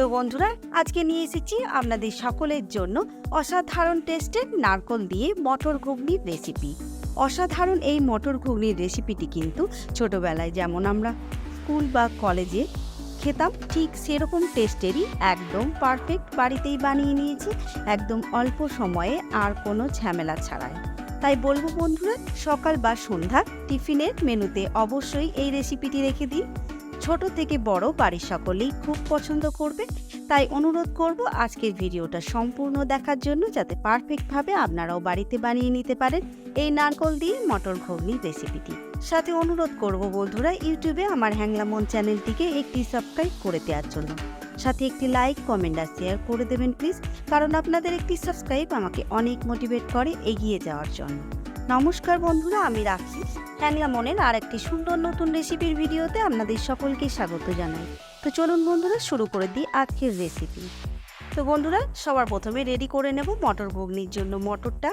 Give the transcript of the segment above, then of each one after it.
তো বন্ধুরা, আজকে নিয়ে এসেছি আপনাদের সকলের জন্য অসাধারণ টেস্টের নারকল দিয়ে মটর ঘুগনির রেসিপি অসাধারণ এই মটর ঘুগনির রেসিপিটি কিন্তু ছোটবেলায় যেমন আমরা স্কুল বা কলেজে খেতাম, ঠিক সেরকম টেস্টেরই একদম পারফেক্ট বাড়িতেই বানিয়ে নিয়েছি, একদম অল্প সময়ে আর কোনো ঝামেলা ছাড়াই। তাই বলব বন্ধুরা, সকাল বা সন্ধ্যা টিফিনের মেনুতে অবশ্যই এই রেসিপিটি রেখে দিন ছোট থেকে বড় বাড়ির সকলেই খুব পছন্দ করবে। তাই অনুরোধ করব আজকের ভিডিওটা সম্পূর্ণ দেখার জন্য যাতে পারফেক্টভাবে আপনারাও বাড়িতে বানিয়ে নিতে পারেন এই নারকল দিয়ে মটর ঘুগনি রেসিপিটি। সাথে অনুরোধ করব বন্ধুরা, ইউটিউবে আমার হ্যাংলামন চ্যানেলটিকে একটি সাবস্ক্রাইব করে দেওয়ার জন্য। সাথে একটি লাইক, কমেন্ট আর শেয়ার করে দেবেন প্লিজ, কারণ আপনাদের একটি সাবস্ক্রাইব আমাকে অনেক মোটিভেট করে এগিয়ে যাওয়ার জন্য। নমস্কার বন্ধুরা, আমি রাখি। হ্যাংলা মনের আর একটি সুন্দর নতুন রেসিপির ভিডিওতে আপনাদের সকলকে স্বাগত জানাই। তো চলুন বন্ধুরা, শুরু করে দিই আজকের রেসিপি। তো বন্ধুরা, সবার প্রথমে রেডি করে নেব মটর ঘুগনির জন্য মটরটা।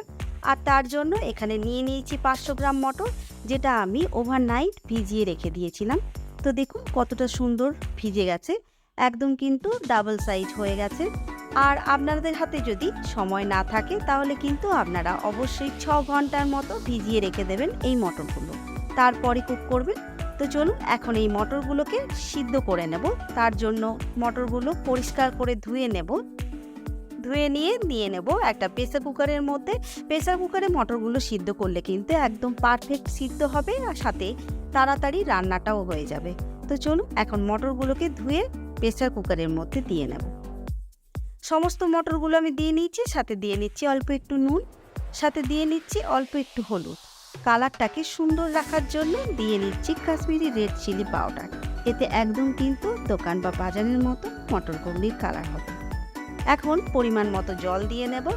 আর তার জন্য এখানে নিয়ে নিয়েছি পাঁচশো গ্রাম মটর, যেটা আমি ওভারনাইট ভিজিয়ে রেখে দিয়েছিলাম। তো দেখুন কতটা সুন্দর ভিজে গেছে। একদম কিন্তু ডাবল সাইজ হয়ে গেছে। আর আপনাদের হাতে যদি সময় না থাকে, তাহলে কিন্তু আপনারা অবশ্যই ছ ঘণ্টার মতো ভিজিয়ে রেখে দেবেন এই মটরগুলো। তারপরে কুক করবেন। তো চলুন, এখন এই মটরগুলোকে সিদ্ধ করে নেব। তার জন্য মটরগুলো পরিষ্কার করে ধুয়ে নেব। ধুয়ে নিয়ে নিয়ে নেব একটা প্রেসার কুকারের মধ্যে। প্রেসার কুকারে মটরগুলো সিদ্ধ করলে কিন্তু একদম পারফেক্ট সিদ্ধ হবে আর সাথে তাড়াতাড়ি রান্নাটাও হয়ে যাবে। তো চলুন, এখন মটরগুলোকে ধুয়ে প্রেসার কুকারের মধ্যে দিয়ে নেব। সমস্ত মটরগুলো আমি দিয়ে নিচ্ছি সাথে দিয়ে নিচ্ছি অল্প একটু নুন, সাথে দিয়ে নিচ্ছি অল্প একটু হলুদ। কালারটাকে সুন্দর রাখার জন্য দিয়ে নিচ্ছি কাশ্মীরি রেড চিলি পাউডার। এতে একদম কিন্তু দোকান বা বাজারের মতো মটর ঘুগনির কালার হবে। এখন পরিমাণ মতো জল দিয়ে নেব।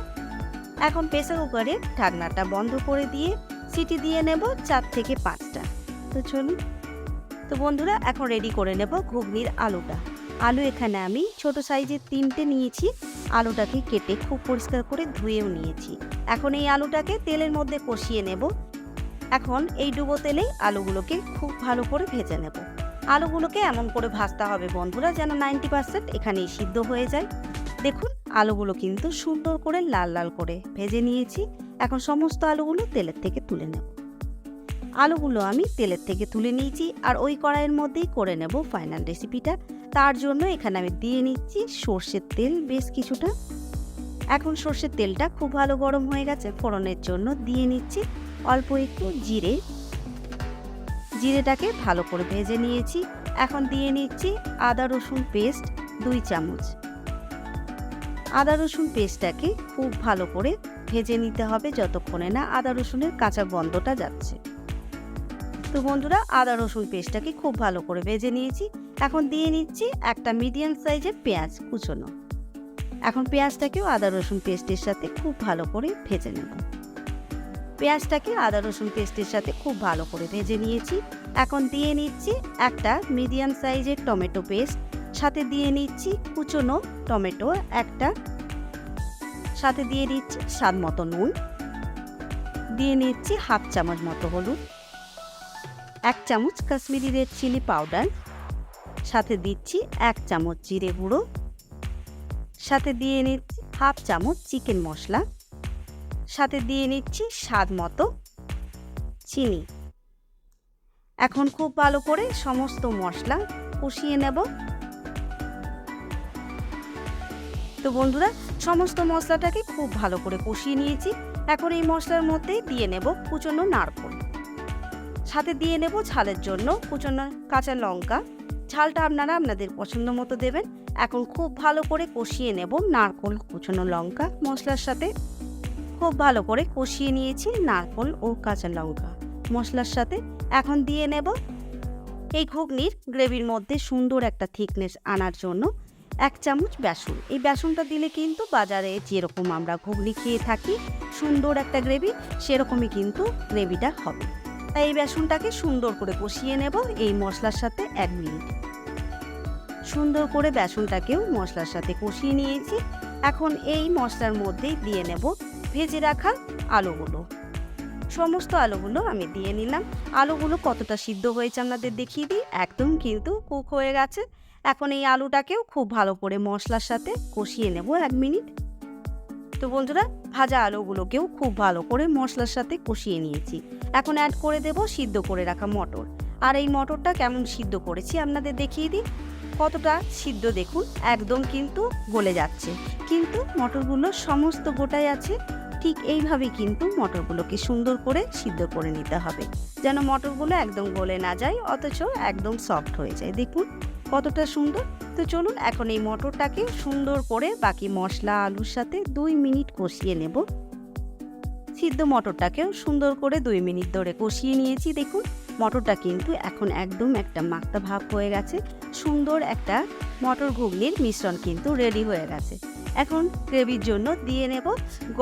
এখন প্রেসার কুকারে ঢাকনাটা বন্ধ করে দিয়ে সিটি দিয়ে নেব চার থেকে পাঁচটা। তো চলুন। তো বন্ধুরা, এখন রেডি করে নেব ঘুগনির আলুটা। আলু এখানে আমি ছোট সাইজের তিনটে নিয়েছি। আলুটাকে কেটে খুব পরিষ্কার করে ধুয়েও নিয়েছি। এখন এই আলুটাকে তেলের মধ্যে কষিয়ে নেব। এখন এই ডুবো তেলেই আলুগুলোকে খুব ভালো করে ভেজে নেব। আলুগুলোকে এমন করে ভাজতে হবে বন্ধুরা, যেন নাইনটি পার্সেন্ট এখানেই সিদ্ধ হয়ে যায়। দেখুন, আলুগুলো কিন্তু সুন্দর করে লাল লাল করে ভেজে নিয়েছি। এখন সমস্ত আলুগুলো তেলের থেকে তুলে নেব। আলুগুলো আমি তেলের থেকে তুলে নিয়েছি আর ওই কড়াইয়ের মধ্যেই করে নেব ফাইনাল রেসিপিটা। তার জন্য এখানে আমি দিয়ে নিচ্ছি সর্ষের তেল, বেশ কিছুটা। এখন সর্ষের তেলটা খুব ভালো গরম হয়ে গেছে, ফোড়নের জন্য দিয়ে নিচ্ছি অল্প একটু জিরে। জিরেটাকে ভালো করে ভেজে নিয়েছি। এখন দিয়ে নিচ্ছি আদা, রসুন পেস্ট দুই চামচ। আদা, রসুন পেস্টটাকে খুব ভালো করে ভেজে নিতে হবে যতক্ষণে না আদা, রসুনের কাঁচা গন্ধটা যাচ্ছে। তো বন্ধুরা, আদা, রসুন পেস্টটাকে খুব ভালো করে ভেজে নিয়েছি। এখন দিয়ে নিচ্ছি একটা মিডিয়াম সাইজের পেঁয়াজ কুচোনো। এখন পেঁয়াজটাকেও আদা, রসুন পেস্টের সাথে খুব ভালো করে ভেজে নেব। পেঁয়াজটাকে আদা, রসুন পেস্টের সাথে খুব ভালো করে ভেজে নিয়েছি। এখন দিয়ে নিচ্ছি একটা মিডিয়াম সাইজের টমেটো পেস্ট। সাথে দিয়ে নিচ্ছি কুচোনো টমেটো একটা। সাথে দিয়ে দিচ্ছি স্বাদ মতো নুন। দিয়ে নিচ্ছি হাফ চামচ মতো হলুদ। এক চামচ কাশ্মীরি রেড চিলি পাউডার সাথে দিচ্ছি এক চামচ জিরে গুঁড়ো। সাথে দিয়ে নিচ্ছি হাফ চামচ চিকেন মশলা। সাথে দিয়ে নিচ্ছি স্বাদ মতো চিনি। এখন খুব ভালো করে সমস্ত মশলা কষিয়ে নেব। তো বন্ধুরা, সমস্ত মশলাটাকে খুব ভালো করে কষিয়ে নিয়েছি। এখন এই মশলার মধ্যে দিয়ে নেব কুচনো নারকোল। সাথে দিয়ে নেব ঝালের জন্য কুচনো কাঁচা লঙ্কা। ঝালটা আপনারা আপনাদের পছন্দ মতো দেবেন। এখন খুব ভালো করে কষিয়ে নেব নারকোল, কুচনো লঙ্কা মশলার সাথে। খুব ভালো করে কষিয়ে নিয়েছি নারকোল ও কাঁচা লঙ্কা মশলার সাথে। এখন দিয়ে নেব এই ঘুগনির গ্রেভির মধ্যে সুন্দর একটা থিকনেস আনার জন্য এক চামচ বেসন। এই বেসনটা দিলে কিন্তু বাজারে যেরকম আমরা ঘুগনি খেয়ে থাকি, সুন্দর একটা গ্রেভি, সেরকমই কিন্তু গ্রেভিটা হবে। তাই এই বেসনটাকে সুন্দর করে কষিয়ে নেব এই মশলার সাথে এক মিনিট। সুন্দর করে বেসনটাকেও মশলার সাথে কষিয়ে নিয়েছি। এখন এই মশলার মধ্যেই দিয়ে নেব ভেজে রাখা আলুগুলো। সমস্ত আলুগুলো আমি দিয়ে নিলাম। আলুগুলো কতটা সিদ্ধ হয়েছে আপনাদের দেখিয়ে দিই। একদম কিন্তু কুক হয়ে গেছে। এখন এই আলুটাকেও খুব ভালো করে মশলার সাথে কষিয়ে নেব এক মিনিট। তো বন্ধুরা, ভাজা আলুগুলোকেও খুব ভালো করে মশলার সাথে কষিয়ে নিয়েছি। এখন অ্যাড করে দেব সিদ্ধ করে রাখা মটর। আর এই মটরটা কেমন সিদ্ধ করেছি আপনাদের দেখিয়ে দিই। কতটা সিদ্ধ দেখুন, একদম কিন্তু গলে যাচ্ছে। কিন্তু মটরগুলো সমস্ত গোটাই আছে, ঠিক এইভাবেই কিন্তু মটরগুলোকে সুন্দর করে সিদ্ধ করে নিতে হবে। যেন মটরগুলো একদম গলে না যায়, অথচ একদম সফট হয়ে যায়। দেখুন কতটা সুন্দর? তো চলুন এখন এই মটরটাকে সুন্দর করে বাকি মশলা, আলুর সাথে দুই মিনিট কষিয়ে নেব। সিদ্ধ মটরটাকেও সুন্দর করে দুই মিনিট ধরে কষিয়ে নিয়েছি। দেখুন, মটরটা কিন্তু এখন একদম একটা মাক্তা ভাব হয়ে গেছে। সুন্দর একটা মটর ঘুগনির মিশ্রণ কিন্তু রেডি হয়ে গেছে। এখন গ্রেভির জন্য দিয়ে নেব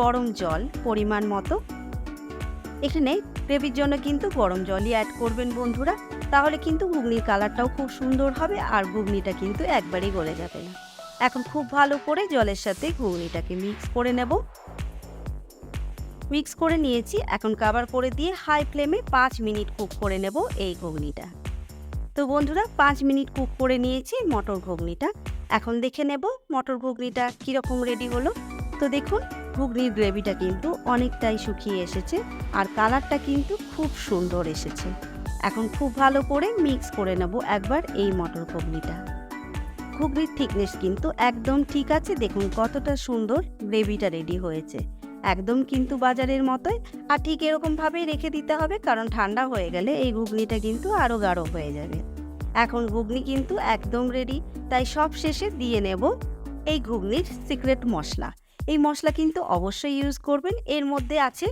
গরম জল পরিমাণ মতো। এখানে গ্রেভির জন্য কিন্তু গরম জলই অ্যাড করবেন বন্ধুরা। তাহলে কিন্তু ঘুগনির কালারটাও খুব সুন্দর হবে আর ঘুগনিটা কিন্তু একবারেই গলে যাবে না। এখন খুব ভালো করে জলের সাথে ঘুগনিটাকে মিক্স করে নেব। মিক্স করে নিয়েছি, এখন কাবার করে দিয়ে হাই ফ্লেমে পাঁচ মিনিট কুক করে নেব এই ঘুগনিটা। তো বন্ধুরা, পাঁচ মিনিট কুক করে নিয়েছি মটর ঘুগনিটা। এখন দেখে নেব মটর ঘুগনিটা কীরকম রেডি হলো। তো দেখুন, ঘুগনির গ্রেভিটা কিন্তু অনেকটাই শুকিয়ে এসেছে আর কালারটা কিন্তু খুব সুন্দর এসেছে। এখন খুব ভালো করে মিক্স করে নেব একবার এই মটর ঘুগনিটা ঘুগনির থিকনেস কিন্তু একদম ঠিক আছে, দেখুন কতটা সুন্দর গ্রেভিটা রেডি হয়েছে। একদম কিন্তু বাজারের মতোই, আর ঠিক এরকমভাবেই রেখে দিতে হবে, কারণ ঠান্ডা হয়ে গেলে এই ঘুগনিটা কিন্তু আরও গাঢ় হয়ে যাবে। এখন ঘুগনি কিন্তু একদম রেডি তাই সব শেষে দিয়ে নেব এই ঘুগনির সিক্রেট মশলা। এই মশলা কিন্তু অবশ্যই ইউজ করবেন, এর মধ্যে আছে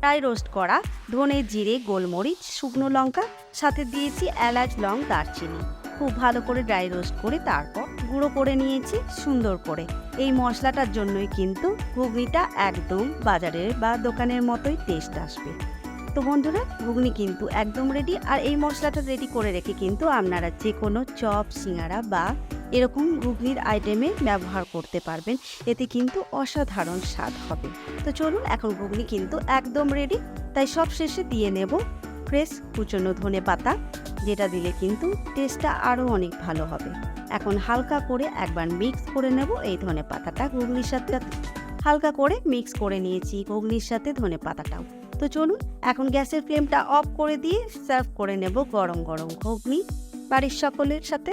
ড্রাই রোস্ট করা, ধনে জিরে, গোলমরিচ, শুকনো লঙ্কা, সাথে দিয়েছি এলাচ, লং, দারচিনি। খুব ভালো করে ড্রাই রোস্ট করে তারপর গুঁড়ো করে নিয়েছি সুন্দর করে। এই মশলাটার জন্যই কিন্তু ঘুগনিটা একদম বাজারের বা দোকানের মতোই টেস্ট আসবে। তো বন্ধুরা, ঘুগনি কিন্তু একদম রেডি আর এই মশলাটা রেডি করে রেখে কিন্তু আপনারা যে কোনো চপ, সিঙ্গারা বা এরকম ঘুগনির আইটেমে ব্যবহার করতে পারবেন। এতে কিন্তু অসাধারণ স্বাদ হবে। তো চলুন, এখন ঘুগনি কিন্তু একদম রেডি তাই সব শেষে দিয়ে নেব ফ্রেশ কুচনো ধনে পাতা, যেটা দিলে কিন্তু টেস্টটা আরও অনেক ভালো হবে। এখন হালকা করে একবার মিক্স করে নেব এই ধনে পাতাটা ঘুগনির সাথে। হালকা করে মিক্স করে নিয়েছি ঘুগনির সাথে ধনে পাতাটাও। তো চলুন, এখন গ্যাসের ফ্লেমটা অফ করে দিয়ে সার্ভ করে নেব গরম গরম ঘুগনি। বাড়ির সকলের সাথে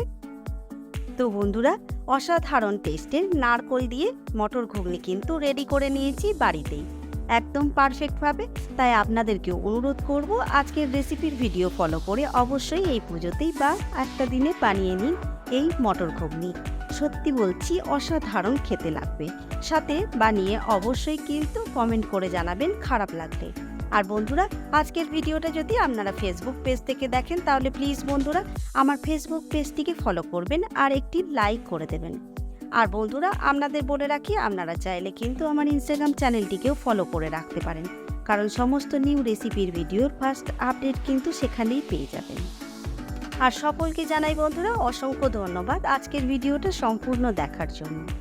তো বন্ধুরা, অসাধারণ টেস্টের নারকোল দিয়ে মটর ঘুগনি কিন্তু রেডি করে নিয়েছি বাড়িতেই। একদম পারফেক্টভাবে তাই আপনাদেরকে অনুরোধ করব আজকের রেসিপির ভিডিও ফলো করে অবশ্যই এই পুজোতেই বা একটা দিনে বানিয়ে নিন এই মটর ঘুগনি। সত্যি বলছি, অসাধারণ খেতে লাগবে। সাথে বানিয়ে অবশ্যই কিন্তু কমেন্ট করে জানাবেন, খারাপ লাগলে। আর বন্ধুরা, আজকের ভিডিওটা যদি আপনারা ফেসবুক পেজ থেকে দেখেন, তাহলে প্লিজ বন্ধুরা, আমার ফেসবুক পেজটিকে ফলো করবেন আর একটি লাইক করে দেবেন। আর বন্ধুরা, আপনাদের বলে রাখি, আপনারা চাইলে কিন্তু আমার ইনস্টাগ্রাম চ্যানেলটিকেও ফলো করে রাখতে পারেন। কারণ সমস্ত নিউ রেসিপির ভিডিওর ফার্স্ট আপডেট কিন্তু সেখানেই পেয়ে যাবেন। আর সকলকে জানাই বন্ধুরা, অসংখ্য ধন্যবাদ আজকের ভিডিওটা সম্পূর্ণ দেখার জন্য।